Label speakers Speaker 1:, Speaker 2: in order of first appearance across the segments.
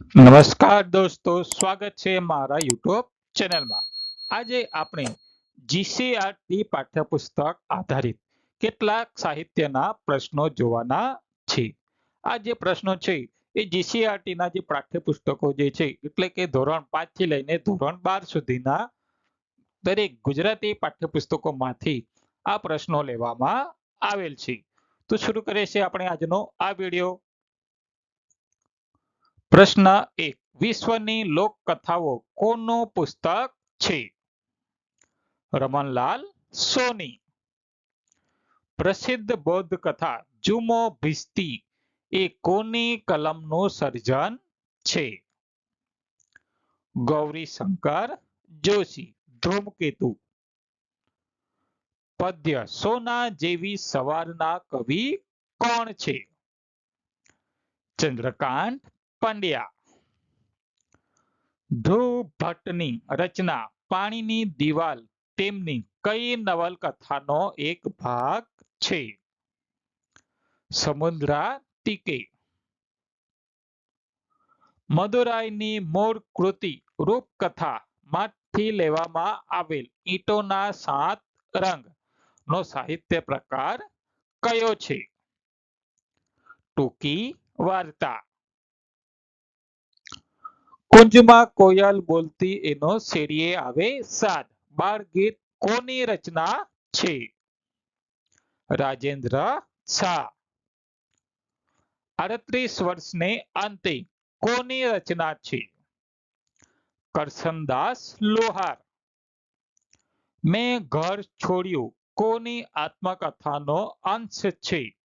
Speaker 1: નમસ્કાર દોસ્તો, સ્વાગત છે મારા યુટ્યુબ ચેનલમાં. આજે આપણે જીસીઆરટી પાઠ્યપુસ્તક આધારિત કેટલાક સાહિત્યના પ્રશ્નો જોવાના છે આ જે પ્રશ્નો છે, એ જીસીઆરટી ના જે પાઠ્યપુસ્તકો જે છે, એટલે કે ધોરણ પાંચથી લઈને ધોરણ બાર સુધીના દરેક ગુજરાતી પાઠ્યપુસ્તકોમાંથી આ પ્રશ્નો લેવામાં આવેલ છે. તો શરૂ કરીએ છીએ આપણે આજનો આ વીડિયો. પ્રશ્ન એક, વિશ્વની લોકકથાઓ કોનું પુસ્તક છે? રમણલાલ સોની. પ્રસિદ્ધ બૌદ્ધ કથા જુમો ભિસ્તી, એ કોની કલમનું સર્જન છે? ગૌરી શંકર જોશી, ધૂમકેતુ. પદ્ય, સોના જેવી સવારના કવિ કોણ છે? ચંદ્રકાંત પંડ્યા. ધ્રુવ ભટ્ટની રચના, પાણીની દિવાલ, તેમની કઈ નવલકથાનો એક ભાગ છે? સમુદ્રા ટીકે. મદુરાઈની મૂળ કૃતિ રૂપકથા માંથી લેવામાં આવેલ ઈંટોના સાત રંગ નો સાહિત્ય પ્રકાર કયો છે? ટૂંકી વાર્તા. કુંજમાં કોયલ બોલતી એનો શેરીએ આવે સાદ. બાળ ગીત કોની રચના છે? રાજેન્દ્ર શાહ. આડત્રીસ વર્ષને અંતે કોની રચના છે? કરસનદાસ લોહાર. મેં ઘર છોડ્યું. કોની આત્મકથાનો અંશ છે?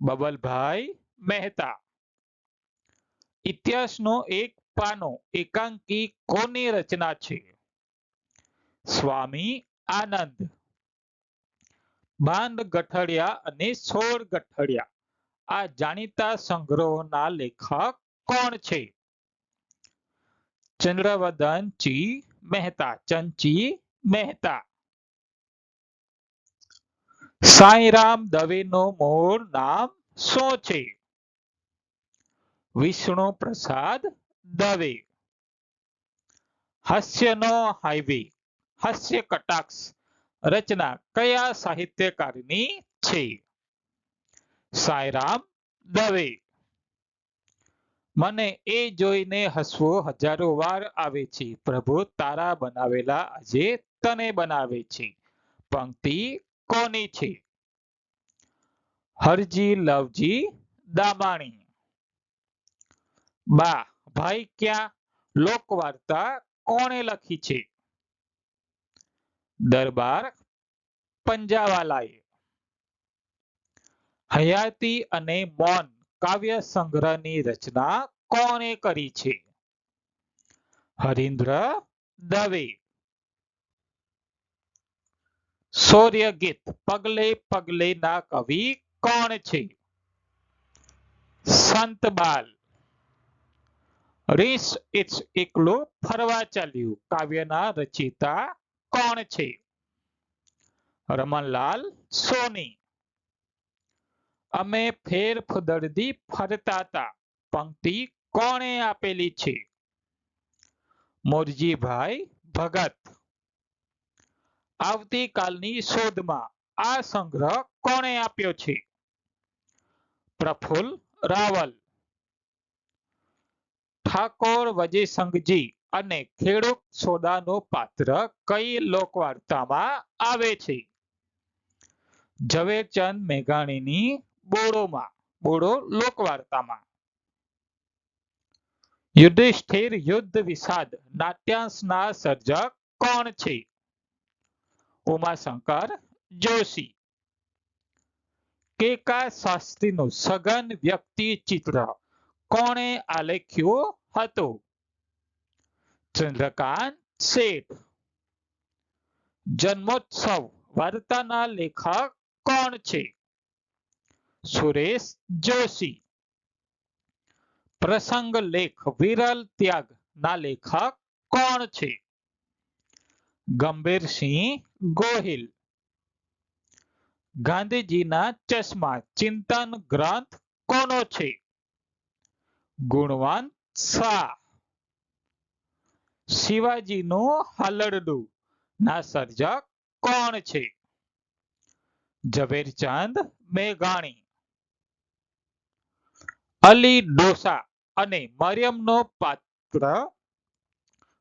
Speaker 1: બબલભાઈ મહેતા. ઇતિહાસનો એક પાનો એકાંકી કોની રચના છે? સ્વામી આનંદ. બાંધ ગઠડિયા અને સોળ ગઠડિયા. આ જાણીતા સંગ્રહોના લેખક કોણ છે? ચંદ્રવદન ચી મહેતા, ચંચી મહેતા. સાંઈરામ દવેનું મૂળ નામ શું છે? વિષ્ણુ પ્રસાદ દવે. હાસ્યનો હાઈવે, હાસ્ય કટાક્ષ રચના કયા સાહિત્યકારની છે? સાયરામ દવે. મને એ જોઈને હસવું હજારો વાર આવે છે. પ્રભુ તારા બનાવેલા આજે તને બનાવે છે. પંક્તિ કોની છે? હરજી લવજી દામાણી. બા, ભાઈ ક્યાં? લોકવાર્તા કોણે લખી છે? દરબાર પંજાવાલાએ. હયાતી અને મૌન કાવ્ય સંગ્રહની રચના કોણે કરી છે? હરીન્દ્ર દવે. શૌર્ય ગીત પગલે પગલે ના કવિ કોણ છે? સંતબાલ રીસ ઇટ્સ એકલું ફરવા ચાલ્યું. કાવ્યના રચિતા કોણ છે? રમણલાલ સોની. અમે ફેર ફુદરદી ફરતા હતા. પંક્તિ કોણે આપેલી છે? મોરજીભાઈ ભગત. આવતીકાલની શોધમાં આ સંગ્રહ કોણે આપ્યો છે? પ્રફુલ્લ રાવલ. ઠાકોર વજયસંઘજી અને ખેડૂત સોદાનું પાત્ર કઈ લોકવાર્તામાં આવે છે? ઝવેરચંદ મેઘાણીની બોડોમાં, બોડો લોકવાર્તામાં. યુધિષ્ઠિર યુદ્ધ વિષાદ, નાટ્યાંશના સર્જક કોણ છે? ઉમાશંકર જોશી. કેકા શાસ્ત્રીનું સઘન વ્યક્તિ ચિત્ર કોણે આલેખ્યું? હતું ચંદ્રકાંત શેઠ જન્મોત્સવ વાર્તાના લેખક કોણ છે સુરેશ જોશી પ્રસંગ લેખ વિરલ ત્યાગ ના લેખક કોણ છે ગંભીરસિંહ ગોહિલ ગાંધીજીના ચશ્મા ચિંતન ગ્રંથ કોનો છે ગુણવંત શાહ શિવાજીનું હલડડું ના સર્જક કોણ છે? ઝવેરચંદ મેઘાણી. અલી ડોસા અને મરિયમનો પાત્ર,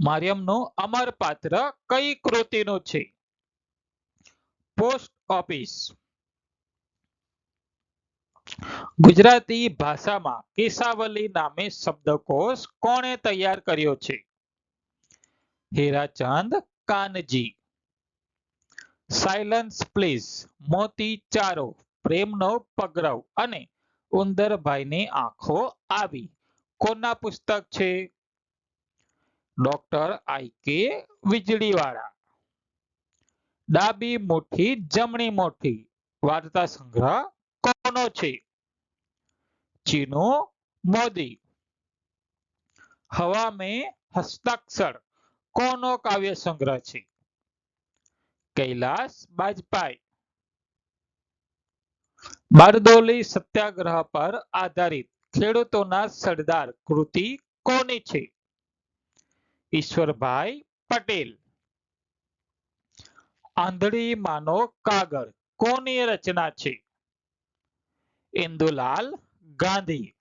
Speaker 1: મરિયમનું અમર પાત્ર કઈ કૃતિનું છે? Post office. ગુજરાતી ભાષામાં કેસાવલી નામે શબ્દકોશ કોણે તૈયાર કર્યો છે? હીરાચંદ કાનજી. સાયલન્સ પ્લીઝ, મોતી ચારો, પ્રેમનો પગરવ અને ઉંદરભાઈની આંખો આવી. કોના પુસ્તક છે? ડોક્ટર આઈ કે વીજળીવાળા. ડાબી મોઠી જમણી મોઠી વાર્તા સંગ્રહ કોનો છે? ચીનુ મોદી. હવા મેં હસ્તાક્ષર. કોનો કાવ્ય સંગ્રહ છે? કૈલાસ બાજપાઈ. બારદોલી સત્યાગ્રહ પર આધારિત ખેડૂતોના સરદાર કૃતિ કોની છે? ઈશ્વરભાઈ પટેલ. આંધળી માનો કાગળ. કોની રચના છે? ઇન્દુલાલ ગાંધી.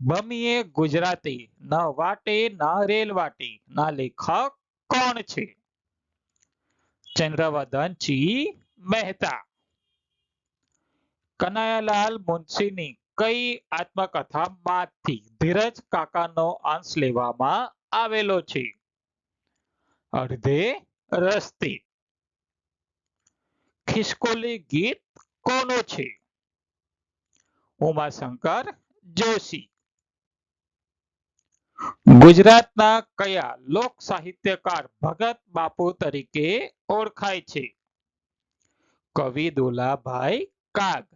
Speaker 1: બમીએ ગુજરાતી, ન વાટે, ન રેલવાટી ના લેખક કોણ છે? ચંદ્રવદનજી મહેતા. કનૈયાલાલ મુનશીની કઈ આત્મકથા માંથી ધીરજ કાકાનો અંશ લેવામાં આવેલો છે? અડધે રસ્તે. ખિસકોલી ગીત કોનો છે? ઉમાશંકર જોશી. ગુજરાતના કયા લોક સાહિત્યકાર ભગત બાપુ તરીકે ઓળખાય છે? કવિ દોલાભાઈ કાગ.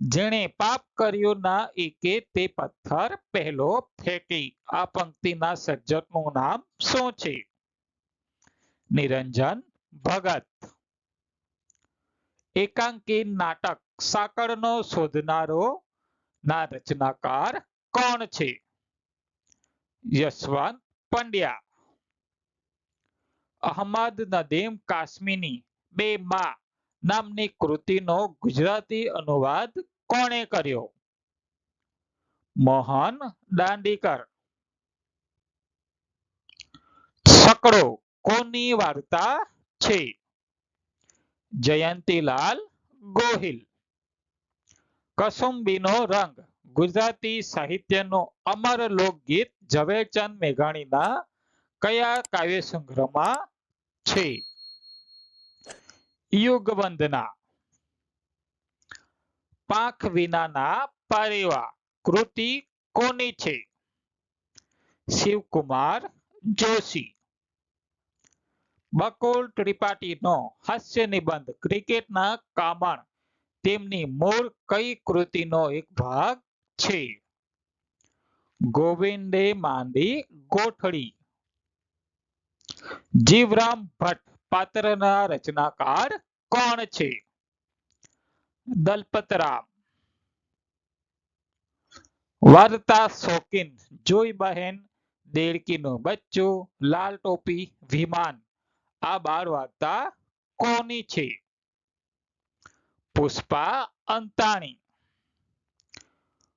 Speaker 1: જેણે પાપ કર્યું ના એકે તે પથ્થર પહેલો ફેંકી. આ પંક્તિના સર્જકનું નામ શું છે? નિરંજન ભગત. એકાંકી નાટક સાકળનો શોધનારો ના રચનાકાર કોણ છે? યશવંત પંડ્યા. અહમદ નદીમ કાશ્મીની બે માં નામની કૃતિનો ગુજરાતી અનુવાદ કોણે કર્યો? મોહન દાંડીકર. સકડો કોની વાર્તા છે? જયંતીલાલ ગોહિલ. કસુંબીનો રંગ. ગુજરાતી સાહિત્યનો અમર લોકગીત ઝવેરચંદ મેઘાણીના કયા કાવ્ય સંગ્રહમાં છે? યુગ વંદના પાંખ વિનાના પારેવા. કૃતિ કોની છે? શિવકુમાર જોશી. બકુલ ત્રિપાઠીનો હાસ્ય નિબંધ, ક્રિકેટના કામણ. તેમની મૂળ કઈ કૃતિનો એક ભાગ છે? ગોવિંદે માંડી ગોઠડી જીવરામ ભટ્ટ પાત્રના રચનાકાર કોણ છે? દલપતરામ. વાર્તા શોકીન, જોઈ બહેન દેડકીનું બચ્ચું, લાલ ટોપી, વિમાન. આ બાળ વાર્તા કોની છે? પુષ્પા અંતાણી.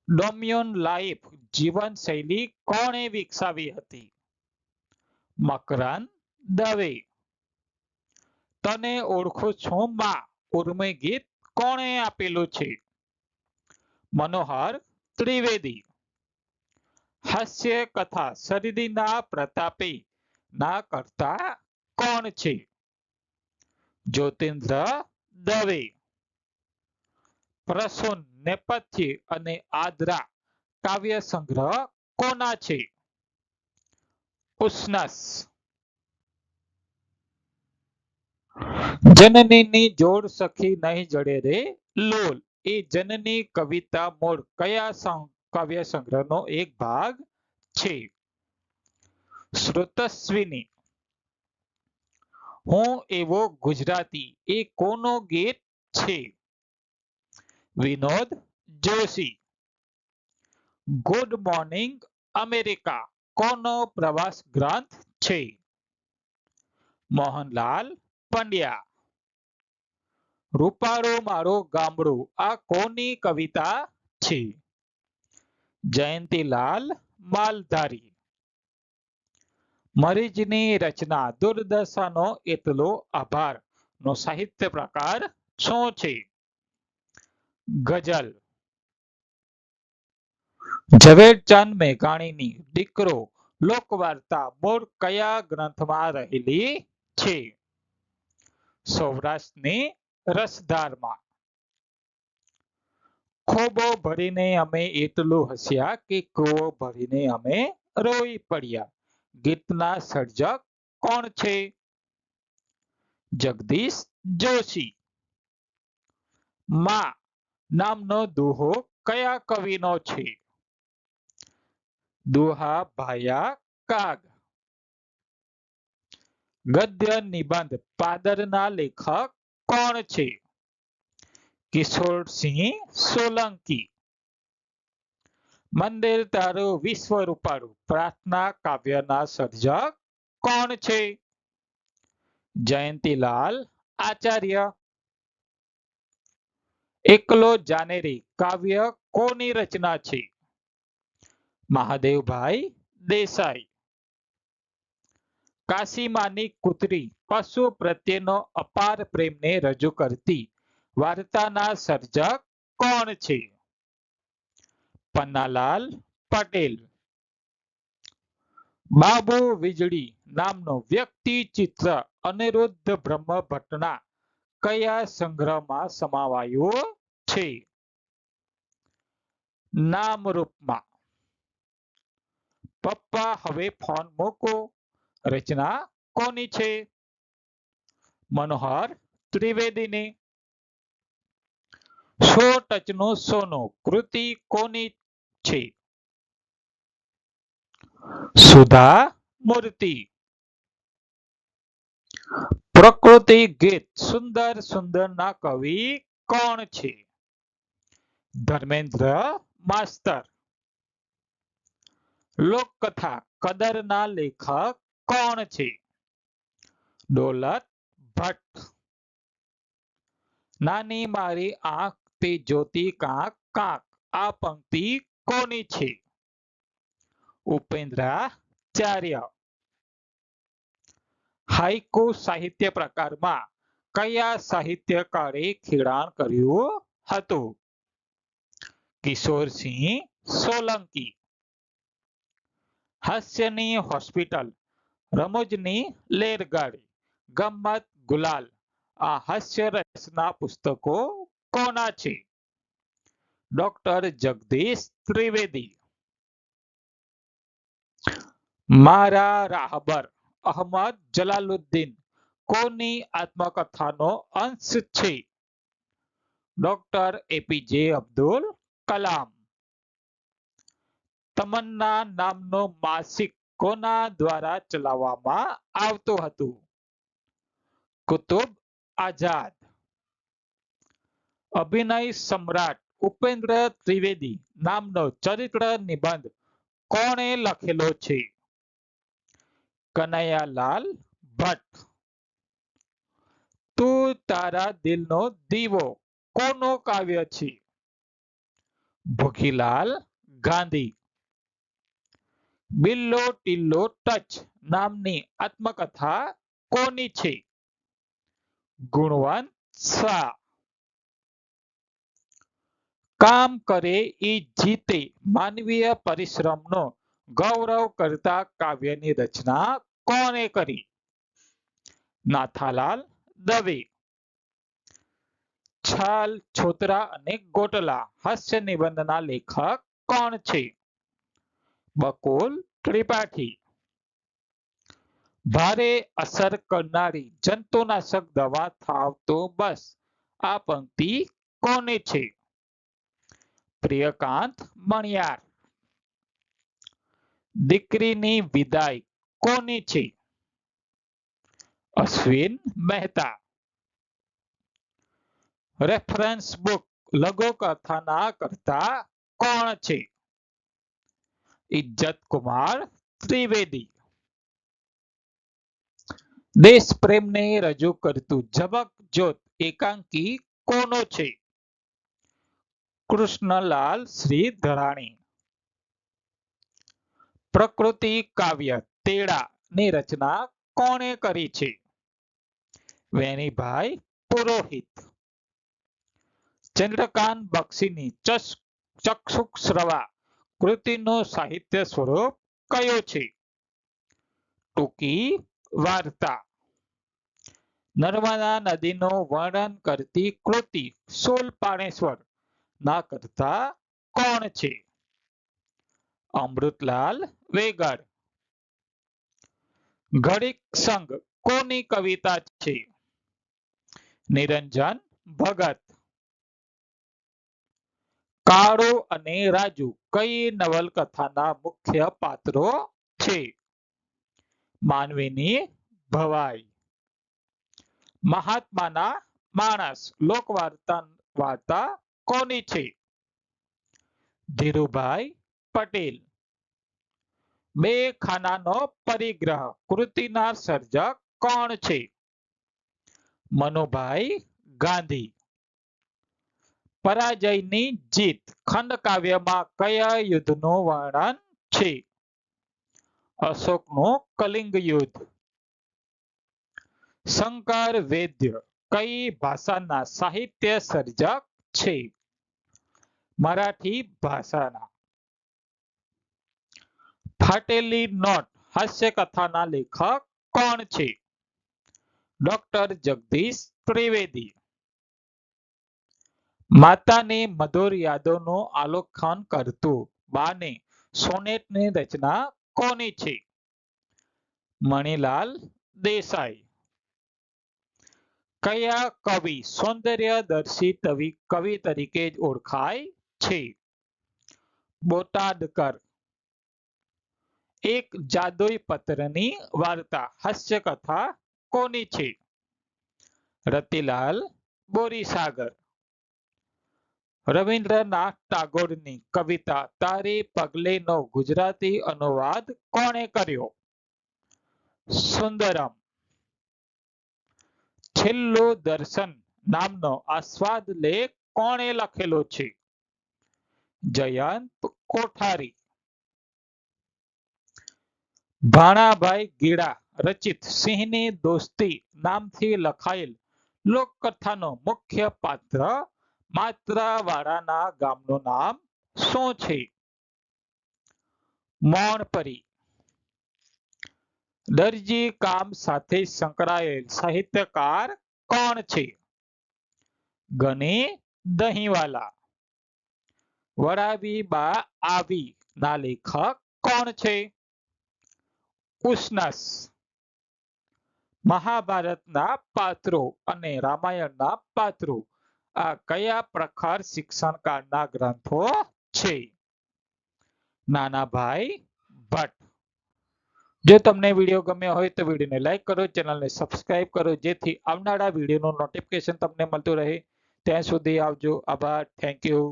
Speaker 1: ડોમિયોન લાઈફ જીવન શૈલી કોણે વિકસાવી હતી? મકરન દવે. તને ઓળખું છું માં? ઉર્મી ગીત કોણે આપેલું છે? મનોહર ત્રિવેદી. હાસ્ય કથા શરીરીના પ્રતાપે ના કરતા કોણ છે? જ્યોતિન્દ્ર દવે. પ્રસૂન નેપથ્ય અને આદરા કાવ્ય સંગ્રહ કોના છે? ઉષ્ણસ. જનનીની જોડ સખી નહીં જડે રે લોલ. એ જનની કવિતા મૂળ કયા કાવ્ય સંગ્રહનો એક ભાગ છે? શ્રુતસ્વીની. હું એવો ગુજરાતી, એ કોનો ગીત છે? Vinod Joshi. Good morning America. કોનો પ્રવાસ ગ્રંથ છે? મોહનલાલ પંડ્યા. રૂપારો મારો ગામડું, આ કોની કવિતા છે? જયંતીલાલ માલધારી. મરીજની રચના, દુર્દશાનો એટલો આભાર. નો સાહિત્ય પ્રકાર શું છે? ગઝલ. ઝવેરચંદ મેઘાણીની દીકરો લોકવાર્તા મૂળ કયા ગ્રંથમાં રહેલી છે? સૌરાષ્ટ્રની રસધારમાં. ખોબો ભરીને અમે એટલું હસ્યા કે કૂવો ભરીને અમે રોઈ પડ્યા. ગીતના સર્જક કોણ છે? જગદીશ જોશી. માં, નામનો દુહો કયા કવિનો છે? દુહા ભાયા કાગ. ગદ્ય નિબંધ પાદરના લેખક કોણ છે? કિશોરસિંહ સોલંકી. મંદિર તારું વિશ્વ રૂપાળું. પ્રાર્થના કાવ્યના સર્જક કોણ છે? જયંતિલાલ આચાર્ય. એકલો જાનેરી કાવ્ય કોની રચના છે? મહાદેવભાઈ દેસાઈ. કાશીમાની કૂતરી પશુ પ્રત્યેનો અપાર પ્રેમને રજૂ કરતી વાર્તાના સર્જક કોણ છે? પન્નાલાલ પટેલ. બાબુ વીજળી નામનો વ્યક્તિ, ચિત્ર અનિરુદ્ધ બ્રહ્મભટ્ટના કયા સંગ્રહમાં સમાવાયો છે? નામરૂપમાં. પપ્પા, હવે ફોન મૂકો. રચના કોની છે? મનોહર ત્રિવેદીની. સો ટચનું સોનું કૃતિ કોની છે સુધા મૂર્તિ પ્રકૃતિ ગીત સુંદર સુંદર ના કવિ કોણ છે ધર્મેન્દ્ર માસ્તર લોકકથા કદરના લેખક કોણ છે દોલત ભટ્ટ નાની મારી આંખ તે જોતી કાંક કાંક આ પંક્તિ કોની છે? ઉપેન્દ્રાચાર્ય. હાઈકુ સાહિત્ય પ્રકારમાં કયા સાહિત્યકારે ખેડાણ કર્યું હતું? કિશોરસિંહ સોલંકી. હાસ્યની હોસ્પિટલ, રમૂજની લેરગાડી, ગમ્મત ગુલાલ. આ હાસ્ય રસના પુસ્તકો કોના છે? ડોક્ટર જગદીશ ત્રિવેદી મારા રાહબર અહમદ જલાલુદ્દીન કોની આત્મકથાનો અંશ છે ડોક્ટર એપીજે અબ્દુલ કલામ તમન્ના નામનો માસિક કોના દ્વારા ચલાવવામાં આવતું હતું કુતુબ આઝાદ અભિનય સમ્રાટ ઉપેન્દ્ર ત્રિવેદી નામનો ચરિત્ર નિબંધ કોણે લખેલો છે? કનૈયાલાલ ભટ્ટ. તું તારા દિલનો દીવો કોનો કાવ્ય છે? ભૂખીલાલ ગાંધી. બિલ્લો ટિલ્લો ટચ નામની આત્મકથા કોની છે? ગુણવંત શાહ. કામ કરે એ જીતે માનવીય પરિશ્રમનો ગૌરવ કરતા કાવ્યની રચના કોણે કરી? નાથાલાલ દવે, છાલ, છોતરા અને ગોટલા હાસ્ય નિબંધના લેખક કોણ છે? બકુલ ત્રિપાઠી, ભારે અસર કરનારી જંતુનાશક દવા થાવ તો બસ, આ પંક્તિ કોને છે? પ્રિયકાંત મણિયાર દીકરીની વિદાય કોની છે અશ્વિન મહેતા રેફરન્સ બુક લઘુકથાના કરતા કોણ છે ઇજ્જત કુમાર ત્રિવેદી દેશ પ્રેમને રજૂ કરતું ઝબક જ્યોત એકાંકી કોનો છે કૃષ્ણલાલ શ્રી ધરાણી પ્રકૃતિ કાવ્ય તેડા ની રચના કોણે કરી છે? વેણીભાઈ પુરોહિત. ચંદ્રકાંત બક્ષીની ચક્ષુશ્રવા કૃતિનું સાહિત્ય સ્વરૂપ કયો છે? ટૂંકી વાર્તા. નર્મદા નદીનું વર્ણન કરતી કૃતિ શૂલપાણેશ્વર ના કરતા કોણ છે? અમૃતલાલ વેગડ. ઘડીક સંઘ કોની કવિતા છે? નિરંજન ભગત. કાળો અને રાજુ કઈ નવલકથાના મુખ્ય પાત્રો છે? માનવીની ભવાઈ. મહાત્માના માણસ લોકવાર્તા વાર્તા કોની છે ધીરુભાઈ પટેલ બે ખાનાનો પરિગ્રહ કૃતિના સર્જક કોણ છે મનુભાઈ ગાંધી પરાજયની જીત ખંડકાવ્યમાં કયા યુદ્ધનું વર્ણન છે અશોકનું કલિંગ યુદ્ધ શંકર વેદ્ય કઈ ભાષાના સાહિત્ય સર્જક છે મરાઠી ભાષાના. ફાટેલી નોટ હાસ્ય કથાના લેખક કોણ છે? ડોક્ટર જગદીશ ત્રિવેદી. માતાને મધુર યાદોનો આલોકન કરતું બાને સોનેટની રચના કોની છે? મણિલાલ દેસાઈ. કયા કવિ સૌંદર્યદર્શી કવિ કવિ તરીકે ઓળખાય? છે. બોટાદકર એક જાદુઈ પત્રની વાર્તા. હાસ્ય કથા કોની છે? રતિલાલ બોરીસાગર. રવિન્દ્રનાથ ટાગોરની કવિતા તારી પગલેનો ગુજરાતી અનુવાદ કોણે કર્યો? સુંદરમ. છેલ્લું દર્શન નામનો આસ્વાદ લેખ કોણે લખેલો છે? જયંત કોઠારી. ભાણાભાઈ ગીડા, રચિત સિંહની દોસ્તી નામથી લખાયેલ લોકકથાનો મુખ્ય પાત્ર માત્રાવાડાના ગામનું નામ શું છે? મોણપરી. દરજી કામ સાથે સંકળાયેલ સાહિત્યકાર કોણ છે? ગની દહીંવાલા. વડાવી બા આવી. ના લેખક કોણ છે? ઉષ્ણસ. મહાભારતના પાત્રો અને રામાયણના પાત્રો. આ કયા પ્રખર શિક્ષણકાળના ગ્રંથો છે? નાનાભાઈ ભટ્ટ. જો તમને વીડિયો ગમ્યો હોય તો વિડીયોને લાઈક કરો, ચેનલને સબસ્ક્રાઇબ કરો, જેથી આવનારા વિડીયોનું નોટિફિકેશન તમને મળતું રહે. ત્યાં સુધી આવજો. આભાર. Thank you.